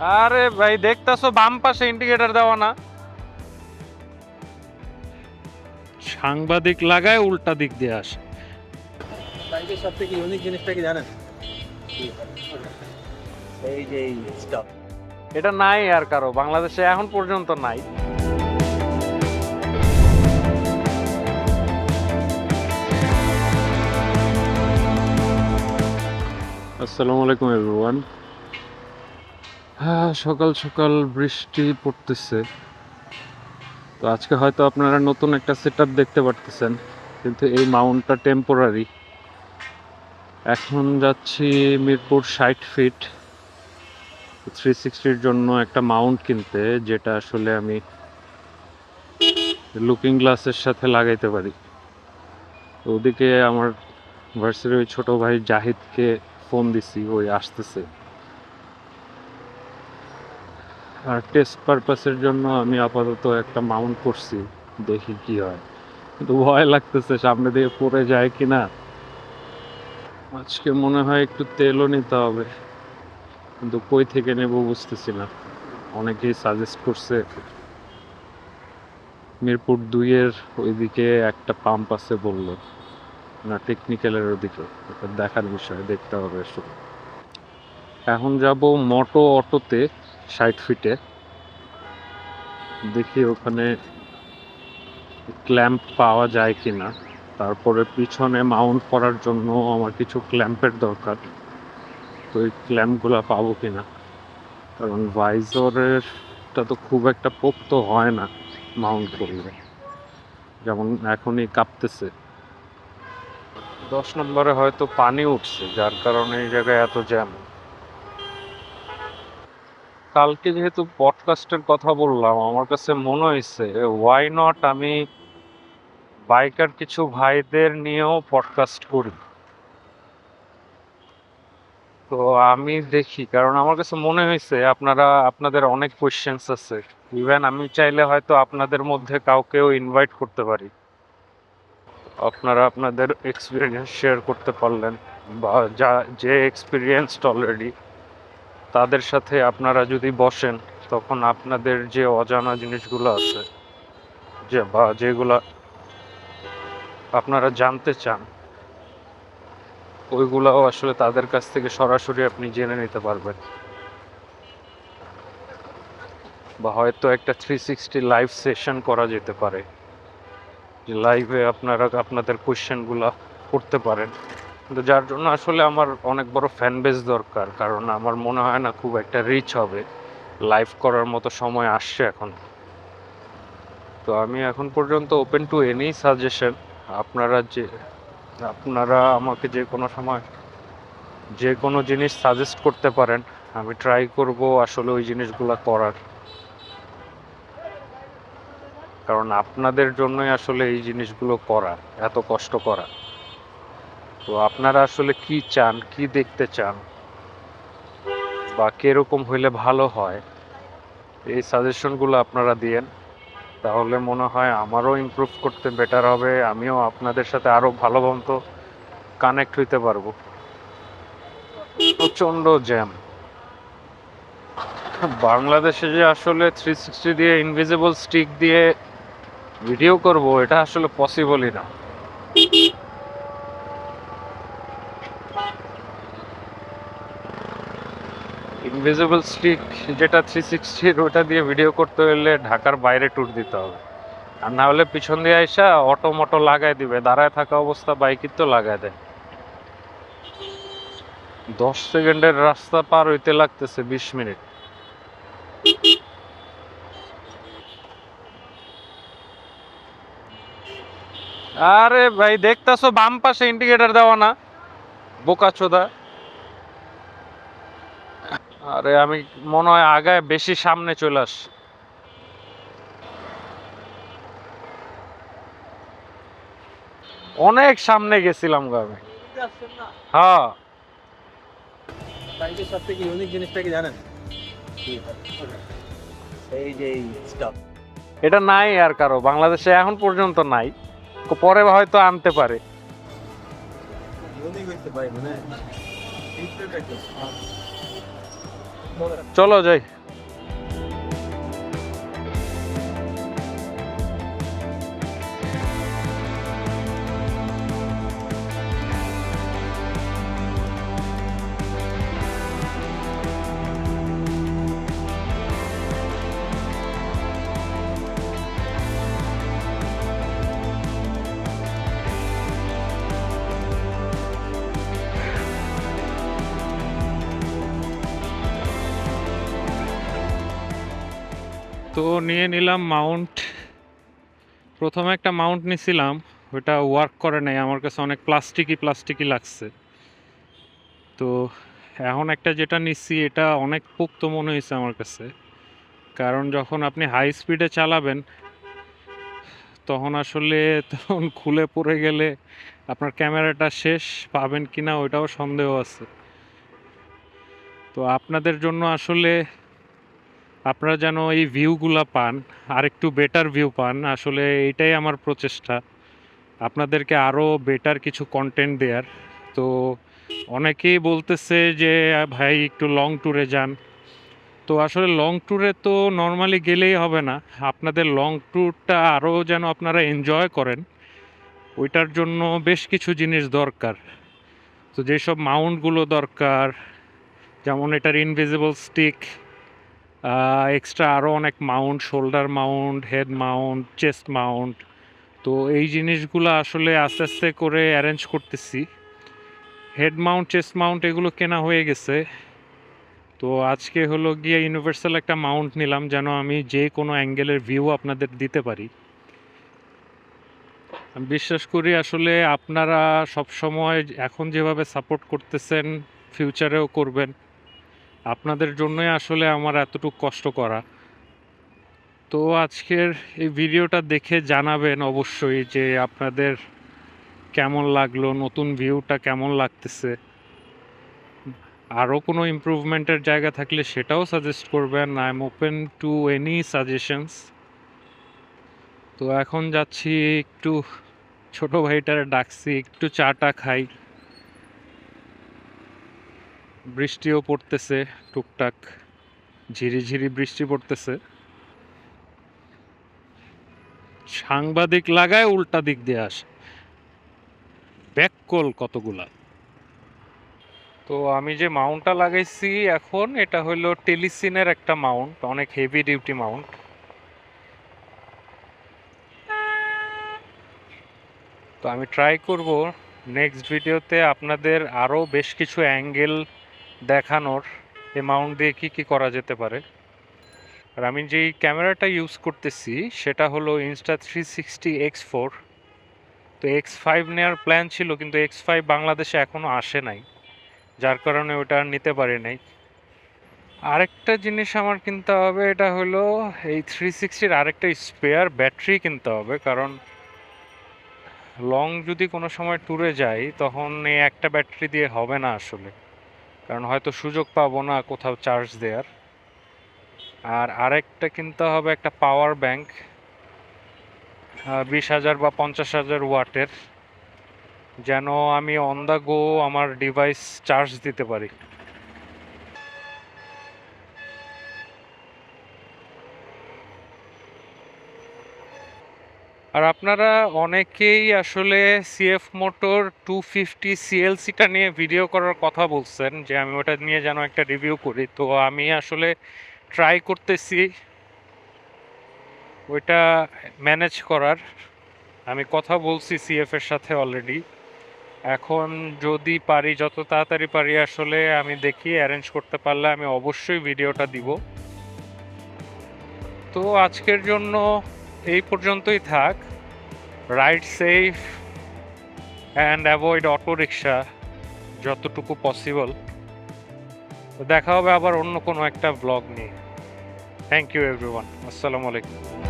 আরে ভাই দেখতাছো বাম পাশে ইন্ডিকেটর দেওয়া না? সাংবাদিক লাগায় উল্টা দিক দিয়ে আসে। বাইকের সব থেকে ইউনিক জিনিসটা কি জানেন? এই যে স্টপ এটা নাই আর কারও বাংলাদেশে এখন পর্যন্ত নাই। আসসালামু আলাইকুম এভরিওয়ান সকাল সকাল বৃষ্টি পড়তেছে। তো আজকে হয়তো আপনারা নতুন একটা সেট দেখতে পারতেছেন, কিন্তু এই মাউন্টটা টেম্পোরারি এখন যাচ্ছি মিরপুর ষাট ফিট থ্রি সিক্সটির জন্য একটা মাউন্ট কিনতে, যেটা আসলে আমি লুকিং গ্লাসের সাথে লাগাইতে পারি। ওদিকে আমার ভার্সিটির ওই ছোটো ভাই জাহিদকে ফোন দিছি, ওই আসতেছে। আর টেস্ট পারপাসের জন্য আমি আপাতত একটা মাউন্ট করছি, দেখি কি হয়। কিন্তু ভয় লাগতেছে, সামনে দিয়ে পড়ে যায় কিনা আজকে মনে হয় একটু তেলও নিতে হবে। কিন্তু কই থেকে নেব বুঝতেছি না। অনেকেই সাজেস্ট করছে, মিরপুর দুইয়ের ওইদিকে একটা পাম্প আছে বলল। না টেকনিক্যালের ওদিকে। দেখার বিষয়, দেখতে হবে শুধু। এখন যাব মোটো অটোতে। ষাট ফিটে দেখি ওখানে ক্ল্যাম্প পাওয়া যায় কিনা। তারপরে পিছনে মাউন্ট করার জন্য আমার কিছু ক্ল্যাম্পের দরকার। তো এই ক্ল্যাম্পগুলো পাবো কিনা? কারণ ভাইজরেরটা তো খুব একটা পোক্ত হয় না মাউন্ট করলে। যেমন এখনই কাঁপতেছে। দশ নম্বরে হয়তো পানি উঠছে, যার কারণে এই জায়গায় এত জ্যাম কালকে যেহেতু পডকাস্টের কথা বললাম, আমার কাছে মনে হয়েছে ওয়াই নট আমি বাইকার কিছু ভাইদের নিয়েও পডকাস্ট করি? তো আমি দেখি, কারণ আমার কাছে মনে হয়েছে আপনারা, আপনাদের অনেক কোয়েশ্চেন্স আছে। ইভেন আমি চাইলে হয়তো আপনাদের মধ্যে কাউকেও ইনভাইট করতে পারি। আপনারা আপনাদের এক্সপিরিয়েন্স শেয়ার করতে পারলেন, বা যা, যে এক্সপিরিয়েন্সড অলরেডি তাদের সাথে আপনারা যদি বসেন, তখন আপনাদের যে অজানা জিনিসগুলো আছে, যে বা যেগুলা আপনারা জানতে চান, ওইগুলাও আসলে তাদের কাছ থেকে সরাসরি আপনি জেনে নিতে পারবেন। বা হয়তো একটা থ্রি সিক্সটি লাইভ সেশন করা যেতে পারে লাইভে আপনারা আপনাদের কোয়েশ্চেনগুলো করতে পারেন। কিন্তু যার জন্য আসলে আমার অনেক বড় ফ্যান বেস দরকার, কারণ আমার মনে হয় না খুব একটা রিচ হবে। লাইভ করার মতো সময় আসছে এখন। তো আমি এখন পর্যন্ত ওপেন টু এনি সাজেশন আপনারা যে, আপনারা আমাকে যে কোনো সময় যে কোনো জিনিস সাজেস্ট করতে পারেন, আমি ট্রাই করব আসলে ওই জিনিসগুলো করার। কারণ আপনাদের জন্যই আসলে এই জিনিসগুলো করা, এত কষ্ট করা। তো আপনারা আসলে কি চান? কি দেখতে চান? বা কীরকম হইলে ভালো হয়? এই সাজেশনগুলো আপনারা দিয়েন। তাহলে মনে হয় আমারও ইমপ্রুভ করতে বেটার হবে, আমিও আপনাদের সাথে আরও ভালো মতো কানেক্ট হইতে পারব। প্রচণ্ড জ্যাম বাংলাদেশে যে আসলে থ্রি সিক্সটি দিয়ে ইনভিজিবল স্টিক দিয়ে ভিডিও করব, এটা আসলে পসিবলই না। ইনভিজিবল স্টিক যেটা থ্রি সিক্সটির ওটা দিয়ে ভিডিও করতে হলে ঢাকার বাইরে ট্যুর দিতে হবে। আর না হলে পিছন দিয়ে আইসা অটো মটো লাগাই দিবে। দাঁড়ায় থাকা অবস্থা বাইকই তো লাগাই দেয়। দশ সেকেন্ডের রাস্তা পার হইতে লাগতেছে বিশ মিনিট। আরে ভাই, দেখতাছো বাম পাশে ইন্ডিকেটার দেওয়া না? বোকা চোদা আরে আমি মনে হয় আগায় বেশি সামনে চলে আস। অনেক সামনে গেছিলাম গো আমি। হ্যাঁ। বাইকের সব থেকে ইউনিক জিনিসটা কি জানেন? এই যে এই এটা নাই আর কারও বাংলাদেশে এখন পর্যন্ত নাই। পরে হয়তো আনতে পারে। চলো যাই। তো নিয়ে নিলাম মাউন্ট। প্রথমে একটা মাউন্ট নিছিলাম, ওটা ওয়ার্ক করে নাই, আমার কাছে অনেক প্লাস্টিকই প্লাস্টিকই লাগছে। তো এখন একটা যেটা নিচ্ছি এটা অনেক পোক্ত মনে হয়েছে আমার কাছে। কারণ যখন আপনি হাই স্পিডে চালাবেন, তখন আসলে তখন খুলে পড়ে গেলে আপনার ক্যামেরাটা শেষ, পাবেন কিনা ওইটাও সন্দেহ আছে। তো আপনাদের জন্য আসলে আপনারা যেন এই ভিউগুলা পান আর একটু বেটার ভিউ পান, আসলে এইটাই আমার প্রচেষ্টা। আপনাদেরকে আরও বেটার কিছু কন্টেন্ট দেওয়ার তো অনেকেই বলতেছে যে, ভাই, একটু লং ট্যুরে যান। তো আসলে লং ট্যুরে তো নর্মালি গেলেই হবে না। আপনাদের লং ট্যুরটা আরও যেন আপনারা এনজয় করেন, ওইটার জন্য বেশ কিছু জিনিস দরকার। তো যেসব মাউন্টগুলো দরকার, যেমন এটার ইনভিজিবল স্টিক এক্সট্রা আরও অনেক mount shoulder mount head mount chest mount তো এই জিনিসগুলো আসলে আস্তে আস্তে করে অ্যারেঞ্জ করতেছি। হেড মাউন্ট চেস্ট মাউন্ট এগুলো কেনা হয়ে গেছে। তো আজকে হলো গিয়ে ইউনিভার্সাল একটা মাউন্ট নিলাম, যেন আমি যে কোনো অ্যাঙ্গেলের ভিউ আপনাদের দিতে পারি। আমি বিশ্বাস করি আসলে আপনারা সবসময় এখন যেভাবে সাপোর্ট করতেছেন ফিউচারেও করবেন আপনাদের জন্যই আসলে আমার এতটুকু কষ্ট করা। তো আজকের এই ভিডিওটা দেখে জানাবেন অবশ্যই যে আপনাদের কেমন লাগল, নতুন ভিউটা কেমন লাগতেছে। আরও কোনো ইমপ্রুভমেন্টের জায়গা থাকলে সেটাও সাজেস্ট করবেন। I am open to any suggestions তো এখন যাচ্ছি, একটু ছোট ভাইটারে ডাকছি, একটু চাটা খাই। বৃষ্টিও পড়তেছে, টুকটাক ঝিরিঝিরি বৃষ্টি পড়তেছে। সাংবাদিক লাগায় উল্টা দিক দিয়ে আসে। ব্যাককল কতগুলা। তো আমি যে মাউন্টটা লাগাইছি এখন, এটা হলো টেলিসিনের একটা মাউন্ট, অনেক হেভি ডিউটি মাউন্ট। তো আমি ট্রাই করব নেক্সট ভিডিওতে আপনাদের আরও বেশ কিছু অ্যাঙ্গেল দেখানোর এই মাউন্ট দিয়ে কী কী করা যেতে পারে। আর আমি যেই ক্যামেরাটা ইউজ করতেছি, সেটা হলো Insta three sixty X four তো এক্স ফাইভ নেওয়ার প্ল্যান ছিল, কিন্তু এক্স ফাইভ বাংলাদেশে এখনও আসে নাই। যার কারণে ওটা আর নিতে পারি নাই। আরেকটা জিনিস আমার কিনতে হবে, এটা হলো এই থ্রি সিক্সটির আরেকটা স্পেয়ার ব্যাটারি কিনতে হবে, কারণ লং যদি কোনো সময় ট্যুরে যাই, তখন এই একটা ব্যাটারি দিয়ে হবে না আসলে। কারণ হয়তো সুযোগ পাবো না কোথাও চার্জ দেওয়ার আর আরেকটা কিনতে হবে একটা পাওয়ার ব্যাংক বিশ হাজার বা পঞ্চাশ হাজার ওয়াটের, যেন আমি অন দ্য গো আমার ডিভাইস চার্জ দিতে পারি। আর আপনারা অনেকেই আসলে সিএফ মোটর টু ফিফটি সিএলসিটা নিয়ে ভিডিও করার কথা বলছেন যে আমি ওটা নিয়ে যেন একটা রিভিউ করি। তো আমি আসলে ট্রাই করতেছি ওইটা ম্যানেজ করার। আমি কথা বলছি সিএফ এর সাথে অলরেডি এখন যদি পারি, যত তাড়াতাড়ি পারি আসলে আমি দেখি অ্যারেঞ্জ করতে পারলে আমি অবশ্যই ভিডিওটা দিব। তো আজকের জন্য এই পর্যন্তই থাক। Ride safe and avoid autorickshaw যতটুকু পসিবল দেখা হবে আবার অন্য কোনো একটা ব্লগ নিয়ে। থ্যাংক ইউ এভরিওয়ান আসসালামু আলাইকুম